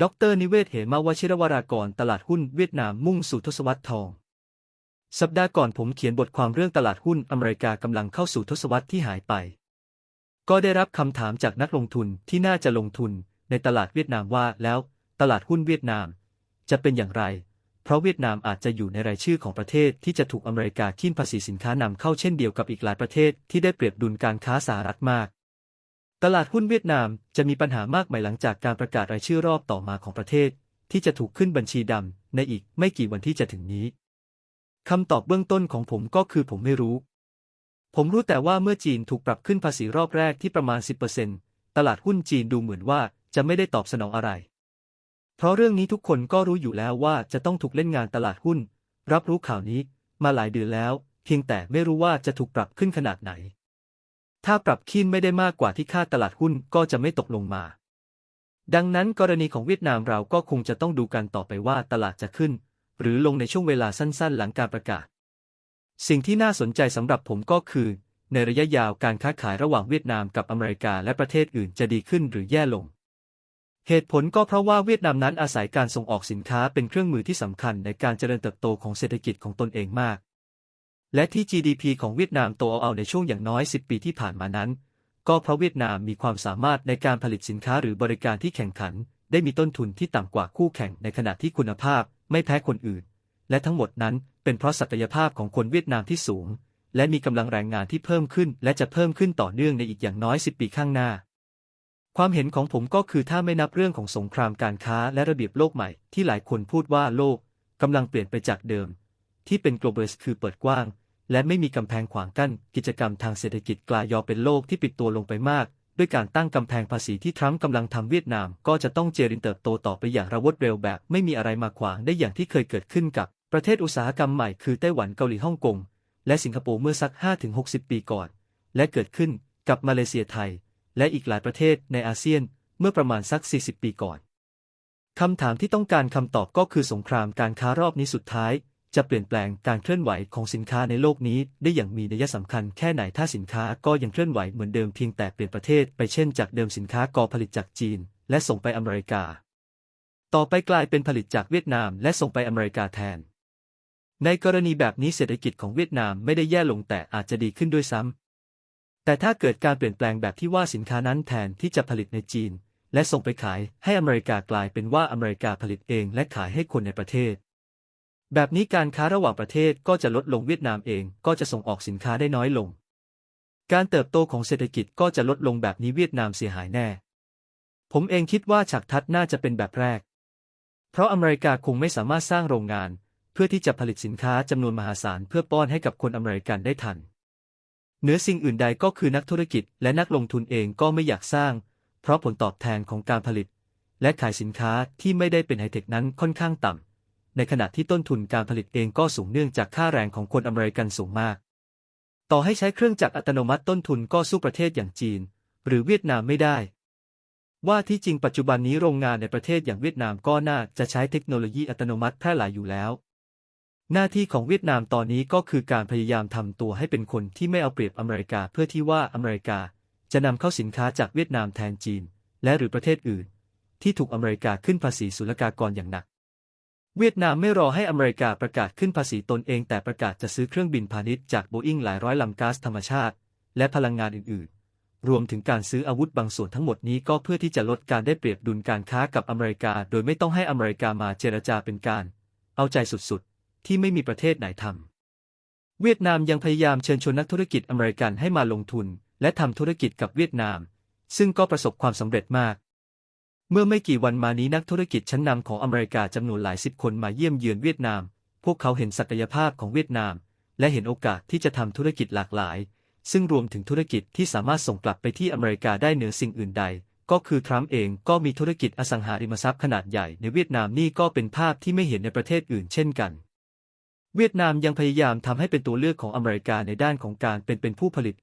ดร นิเวศ เหมาวชิรวรากร ตลาดหุ้นเวียดนามมุ่งสู่ทศวรรษทอง สัปดาห์ก่อนผมเขียนบทความเรื่องตลาดหุ้นอเมริกากำลังเข้าสู่ทศวรรษที่หายไป ก็ได้รับคำถามจากนักลงทุนที่น่าจะลงทุนในตลาดเวียดนามว่าแล้ว ตลาดหุ้นเวียดนาม จะเป็นอย่างไร เพราะเวียดนามอาจจะอยู่ในรายชื่อของประเทศที่จะถูกอเมริกาขึ้นภาษีสินค้านำเข้าเช่นเดียวกับอีกหลายประเทศที่ได้เปรียบดุลการค้าสหรัฐมาก ตลาดหุ้นเวียดนามจะมีปัญหามากมายหลังจากการประกาศรายชื่อรอบต่อมาของประเทศ ที่จะถูกขึ้นบัญชีดำในอีกไม่กี่วันที่จะถึงนี้คำตอบเบื้องต้นของผมก็คือผมไม่รู้ ผมรู้แต่ว่าเมื่อจีนถูกปรับขึ้นภาษีรอบแรกที่ประมาณ 10%ตลาดหุ้นจีนดูเหมือนว่าจะไม่ได้ตอบสนองอะไร เพราะเรื่องนี้ทุกคนก็รู้อยู่แล้วว่าจะต้องถูกเล่นงานตลาดหุ้น รับรู้ข่าวนี้มาหลายเดือนแล้ว เพียงแต่ไม่รู้ว่าจะถูกปรับขึ้นขนาดไหน ถ้าปรับขึ้นไม่ได้มากกว่าที่ค่าตลาดหุ้นก็จะไม่ตกลงมา ดังนั้นกรณีของเวียดนามเราก็คงจะต้องดูกันต่อไปว่าตลาดจะขึ้น หรือลงในช่วงเวลาสั้นๆ หลังการประกาศ สิ่งที่น่าสนใจสำหรับผมก็คือ ในระยะยาวการค้าขายระหว่างเวียดนามกับอเมริกาและประเทศอื่นจะดีขึ้นหรือแย่ลง เหตุผลก็เพราะว่าเวียดนามนั้นอาศัยการส่งออกสินค้าเป็นเครื่องมือที่สำคัญในการเจริญเติบโตของเศรษฐกิจของตนเองมาก และที่ GDP ของเวียดนามโตเอาๆในช่วงอย่างน้อย 10 ปีที่ผ่านมานั้น ก็เพราะเวียดนามมีความสามารถในการผลิตสินค้าหรือบริการที่แข่งขัน ได้มีต้นทุนที่ต่ำกว่าคู่แข่งในขณะที่คุณภาพไม่แพ้คนอื่น และทั้งหมดนั้นเป็นเพราะศักยภาพของคนเวียดนามที่สูง และมีกำลังแรงงานที่เพิ่มขึ้น และจะเพิ่มขึ้นต่อเนื่องในอีกอย่างน้อย 10 ปีข้างหน้า ความเห็นของผมก็คือถ้าไม่นับเรื่องของสงครามการค้าและระเบียบโลกใหม่ที่หลายคนพูดว่าโลกกำลังเปลี่ยนไปจากเดิม ที่เป็น global คือเปิดกว้าง และไม่มีกำแพงขวางกั้น กิจกรรมทางเศรษฐกิจกลายยอเป็นโลกที่ปิดตัวลงไปมาก ด้วยการตั้งกำแพงภาษีที่ทรัมป์กำลังทำเวียดนาม ก็จะต้องเจริญเติบโตต่อไปอย่างระวดเร็วแบบ ไม่มีอะไรมาขวางได้อย่างที่เคยเกิดขึ้นกับ ประเทศอุตสาหกรรมใหม่คือไต้หวันเกาหลีฮ่องกงและสิงคโปร์เมื่อสัก 5-60 ปีก่อน และเกิดขึ้นกับมาเลเซียไทย และอีกหลายประเทศในอาเซียนเมื่อประมาณสัก 40 ปีก่อนคำถามที่ต้องการคำตอบก็คือสงครามการค้ารอบนี้สุดท้าย จะเปลี่ยนแปลงการเคลื่อนไหวของสินค้าในโลกนี้ ได้อย่างมีนัยสำคัญแค่ไหนถ้าสินค้าก็ยังเคลื่อนไหวเหมือนเดิมเพียงแต่เปลี่ยนประเทศไปเช่นจากเดิมสินค้าก่อผลิตจากจีน และส่งไปอเมริกา ต่อไปกลายเป็นผลิตจากเวียดนาม และส่งไปอเมริกาแทน ในกรณีแบบนี้เศรษฐกิจของเวียดนามไม่ได้แย่ลงแต่อาจจะดีขึ้นด้วยซ้ำแต่ถ้าเกิดการเปลี่ยนแปลงแบบที่ว่าสินค้านั้นแทนที่จะผลิตในจีน และส่งไปขายให้อเมริกากลายเป็นว่าอเมริกาผลิตเอง และขายให้คนในประเทศ แบบนี้การค้าระหว่างประเทศก็จะลดลงเวียดนามเองก็จะส่งออกสินค้าได้น้อยลง การเติบโตของเศรษฐกิจก็จะลดลงแบบนี้เวียดนามเสียหายแน่ ผมเองคิดว่าฉากทัดน่าจะเป็นแบบแรก เพราะอเมริกาคงไม่สามารถสร้างโรงงาน เพื่อที่จะผลิตสินค้าจำนวนมหาศาลเพื่อป้อนให้กับคนอเมริกันได้ทันเหนือสิ่งอื่นใดก็คือนักธุรกิจและนักลงทุนเองก็ไม่อยากสร้าง เพราะผลตอบแทนของการผลิต และขายสินค้าที่ไม่ได้เป็นไฮเทคนั้นค่อนข้างต่ำ ในขณะที่ต้นทุนการผลิตเองก็สูงเนื่องจากค่าแรงของคนอเมริกันสูงมาก ต่อให้ใช้เครื่องจักรอัตโนมัติต้นทุนก็สู้ประเทศอย่างจีน หรือเวียดนามไม่ได้ ว่าที่จริงปัจจุบันนี้โรงงานในประเทศอย่างเวียดนามก็น่าจะใช้เทคโนโลยีอัตโนมัติแพร่หลายอยู่แล้ว หน้าที่ของเวียดนามตอนนี้ก็คือการพยายามทำตัวให้เป็นคนที่ไม่เอาเปรียบอเมริกาเพื่อที่ว่าอเมริกาจะนำเข้าสินค้าจากเวียดนามแทนจีน และหรือประเทศอื่น ที่ถูกอเมริกาขึ้นภาษีศุลกากรอย่างหนัก เวียดนามไม่รอให้อเมริกาประกาศขึ้นภาษีตนเองแต่ประกาศจะซื้อเครื่องบินพาณิชย์จากโบอิงหลายร้อยลำก๊าซธรรมชาติ และพลังงานอื่น ๆ รวมถึงการซื้ออาวุธบางส่วนทั้งหมดนี้ก็เพื่อที่จะลดการได้เปรียบดุลการค้ากับอเมริกา โดยไม่ต้องให้อเมริกามาเจรจาเป็นการ เอาใจสุด ๆ ที่ไม่มีประเทศไหนทำเวียดนามยังพยายามเชิญชวนนักธุรกิจอเมริกันให้มาลงทุน และทำธุรกิจกับเวียดนาม ซึ่งก็ประสบความสำเร็จมาก เมื่อไม่กี่วันมานี้นักธุรกิจชั้นนำของอเมริกาจำนวนหลายสิบคนมาเยี่ยมเยือนเวียดนาม พวกเขาเห็นศักยภาพของเวียดนาม และเห็นโอกาสที่จะทำธุรกิจหลากหลาย ซึ่งรวมถึงธุรกิจที่สามารถส่งกลับไปที่อเมริกาได้เหนือสิ่งอื่นใด ก็คือทรัมป์เองก็มีธุรกิจอสังหาริมทรัพย์ขนาดใหญ่ในเวียดนามนี่ก็เป็นภาพที่ไม่เห็นในประเทศอื่นเช่นกัน เวียดนามยังพยายามทำให้เป็นตัวเลือกของอเมริกาในด้านของการเป็นเป็นผู้ผลิต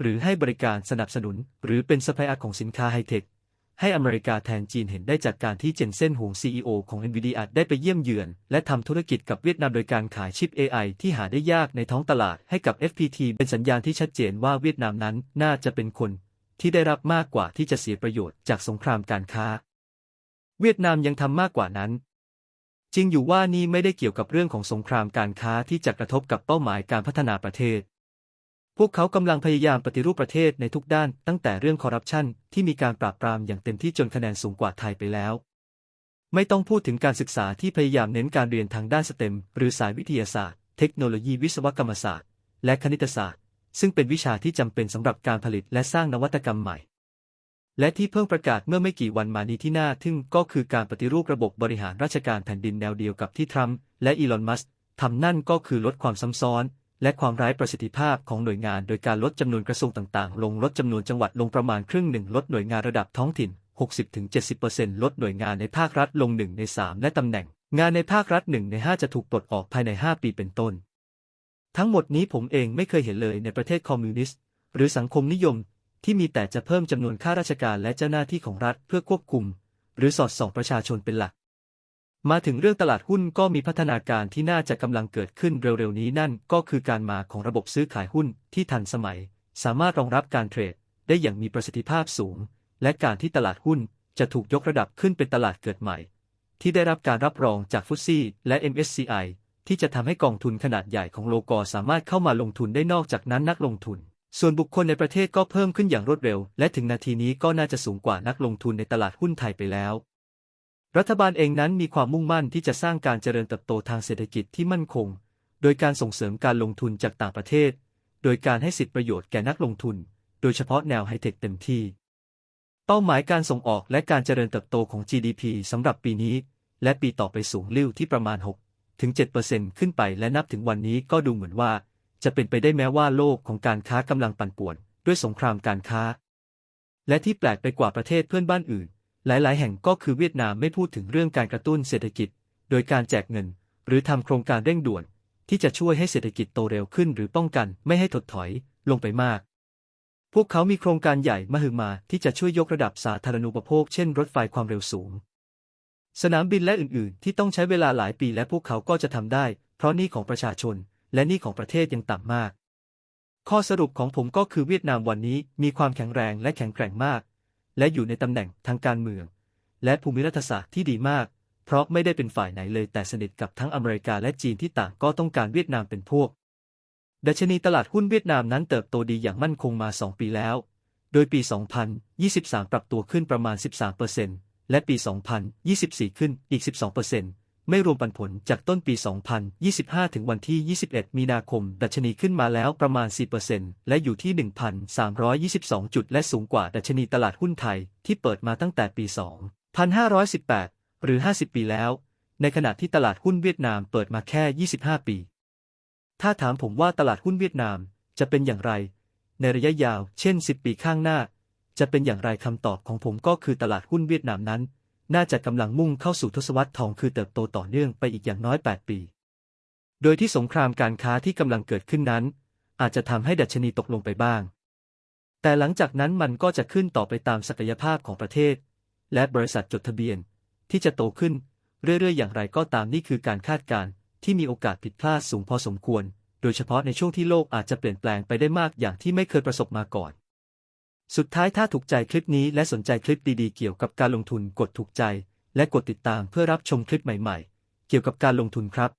หรือให้บริการสนับสนุน หรือเป็นซัพพลายเออร์ของสินค้าไฮเทค ให้อเมริกาแทนจีนเห็นได้จากการที่เจนเซ่นหง CEO ของ NVIDIA ได้ไปเยี่ยมเยือน และทำธุรกิจกับเวียดนามโดยการขายชิป AI ที่หาได้ยากในท้องตลาดให้กับ FPT เป็นสัญญาณที่ชัดเจนว่าเวียดนามนั้นน่าจะเป็นคน ที่ได้รับมากกว่าที่จะเสียประโยชน์จากสงครามการค้า เวียดนามยังทำมากกว่านั้น จริงอยู่ว่านี่ไม่ได้เกี่ยวกับเรื่องของสงครามการค้าที่จะกระทบกับเป้าหมายการพัฒนาประเทศ พวกเขากำลังพยายามปฏิรูปประเทศในทุกด้านตั้งแต่เรื่องคอร์รัปชันที่มีการปราบปรามอย่างเต็มที่จนคะแนนสูงกว่าไทยไปแล้ว ไม่ต้องพูดถึงการศึกษาที่พยายามเน้นการเรียนทางด้านสเต็ม หรือสายวิทยาศาสตร์ เทคโนโลยีวิศวกรรมศาสตร์ และคณิตศาสตร์ ซึ่งเป็นวิชาที่จำเป็นสำหรับการผลิตและสร้างนวัตกรรมใหม่ และที่เพิ่งประกาศเมื่อไม่กี่วันมานี้ที่น่าทึ่งก็คือการปฏิรูประบบบริหารราชการแผ่นดินแนวเดียวกับที่ทรัมป์และอีลอนมัสก์ทำนั่นก็คือลดความซ้ำซ้อน และความไร้ประสิทธิภาพของหน่วยงานโดยการลดจำนวนกระทรวงต่างๆ ลงลดจำนวนจังหวัดลงประมาณครึ่งหนึ่งลดหน่วยงานระดับท้องถิ่น 60-70%ลดหน่วยงานในภาครัฐลง 1 ใน 3 และตำแหน่ง งานในภาครัฐ 1 ใน 5 จะถูกปลดออกภายใน 5 ปีเป็นต้น ทั้งหมดนี้ผมเองไม่เคยเห็นเลยในประเทศคอมมิวนิสต์ หรือสังคมนิยม ที่มีแต่จะเพิ่มจำนวนข้าราชการและเจ้าหน้าที่ของรัฐเพื่อควบคุม หรือสอดส่องประชาชนเป็นหลัก มาถึงเรื่องตลาดหุ้นก็มีพัฒนาการที่น่าจะกำลังเกิดขึ้นเร็วๆนี้นั่นก็คือการมาของระบบซื้อขายหุ้นที่ทันสมัย สามารถรองรับการเทรดได้อย่างมีประสิทธิภาพสูง และการที่ตลาดหุ้นจะถูกยกระดับขึ้นเป็นตลาดเกิดใหม่ ที่ได้รับการรับรองจากฟุตซี่และ MSCI ที่จะทำให้กองทุนขนาดใหญ่ของโลกอสามารถเข้ามาลงทุนได้นอกจากนั้นนักลงทุน ส่วนบุคคลในประเทศก็เพิ่มขึ้นอย่างรวดเร็ว และถึงนาทีนี้ก็น่าจะสูงกว่านักลงทุนในตลาดหุ้นไทยไปแล้ว รัฐบาลเองนั้นมีความมุ่งมั่นที่จะสร้างการเจริญเติบโตทางเศรษฐกิจที่มั่นคง โดยการส่งเสริมการลงทุนจากต่างประเทศ โดยการให้สิทธิประโยชน์แก่นักลงทุน โดยเฉพาะแนวไฮเทคเต็มที่ เป้าหมายการส่งออกและการเจริญเติบโตของ GDP สำหรับปีนี้ และปีต่อไปสูงลิ่วที่ประมาณ 6 ถึง 7%ขึ้นไปและนับถึงวันนี้ก็ดูเหมือนว่า จะเป็นไปได้แม้ว่าโลกของการค้ากำลังปั่นป่วน ด้วยสงครามการค้า และที่แปลกไปกว่าประเทศเพื่อนบ้านอื่น หลายๆ แห่งก็คือเวียดนามไม่พูดถึงเรื่องการกระตุ้นเศรษฐกิจ โดยการแจกเงิน หรือทำโครงการเร่งด่วน ที่จะช่วยให้เศรษฐกิจโตเร็วขึ้นหรือป้องกันไม่ให้ถดถอยลงไปมาก พวกเขามีโครงการใหญ่มหึมาที่จะช่วยยกระดับสาธารณูปโภค เช่น รถไฟความเร็วสูง สนามบินและอื่น ๆ ที่ต้องใช้เวลาหลายปีและพวกเขาก็จะทำได้ เพราะหนี้ของประชาชน และหนี้ของประเทศยังต่ำมาก ข้อสรุปของผมก็คือเวียดนามวันนี้มีความแข็งแรงและแข็งแกร่งมาก และอยู่ในตำแหน่งทางการเมือง และภูมิรัฐศาสตร์ที่ดีมาก เพราะไม่ได้เป็นฝ่ายไหนเลยแต่สนิทกับทั้งอเมริกาและจีนที่ต่างก็ต้องการเวียดนามเป็นพวก ดัชนีตลาดหุ้นเวียดนามนั้นเติบโตดีอย่างมั่นคงมา 2 ปีแล้ว โดยปี 2023 ปรับตัวขึ้นประมาณ 13%และปี 2024 ขึ้นอีก 12% ไม่รวมปันผลจากต้นปี 2025 ถึงวันที่ 21 มีนาคม ดัชนีขึ้นมาแล้วประมาณ 4%และอยู่ที่ 1,322 จุด และสูงกว่าดัชนีตลาดหุ้นไทย ที่เปิดมาตั้งแต่ปี 2518 หรือ 50 ปีแล้ว ในขณะที่ตลาดหุ้นเวียดนามเปิดมาแค่ 25 ปี ถ้าถามผมว่าตลาดหุ้นเวียดนามจะเป็นอย่างไร ในระยะยาว เช่น 10 ปีข้างหน้า จะเป็นอย่างไรคำตอบของผมก็คือตลาดหุ้นเวียดนามนั้น น่าจะกำลังมุ่งเข้าสู่ทศวรรษทองคือเติบโตต่อเนื่องไปอีกอย่างน้อย 8 ปี โดยที่สงครามการค้าที่กำลังเกิดขึ้นนั้น อาจจะทำให้ดัชนีตกลงไปบ้าง แต่หลังจากนั้นมันก็จะขึ้นต่อไปตามศักยภาพของประเทศ และบริษัทจดทะเบียน ที่จะโตขึ้นเรื่อยๆ อย่างไรก็ตามนี่คือการคาดการณ์ที่มีโอกาสผิดพลาดสูงพอสมควร โดยเฉพาะในช่วงที่โลกอาจจะเปลี่ยนแปลงไปได้มากอย่างที่ไม่เคยประสบมาก่อน สุดท้ายถ้าถูกใจคลิปนี้และสนใจคลิปดีๆ เกี่ยวกับการลงทุนกดถูกใจ และกดติดตามเพื่อรับชมคลิปใหม่ๆ เกี่ยวกับการลงทุนครับ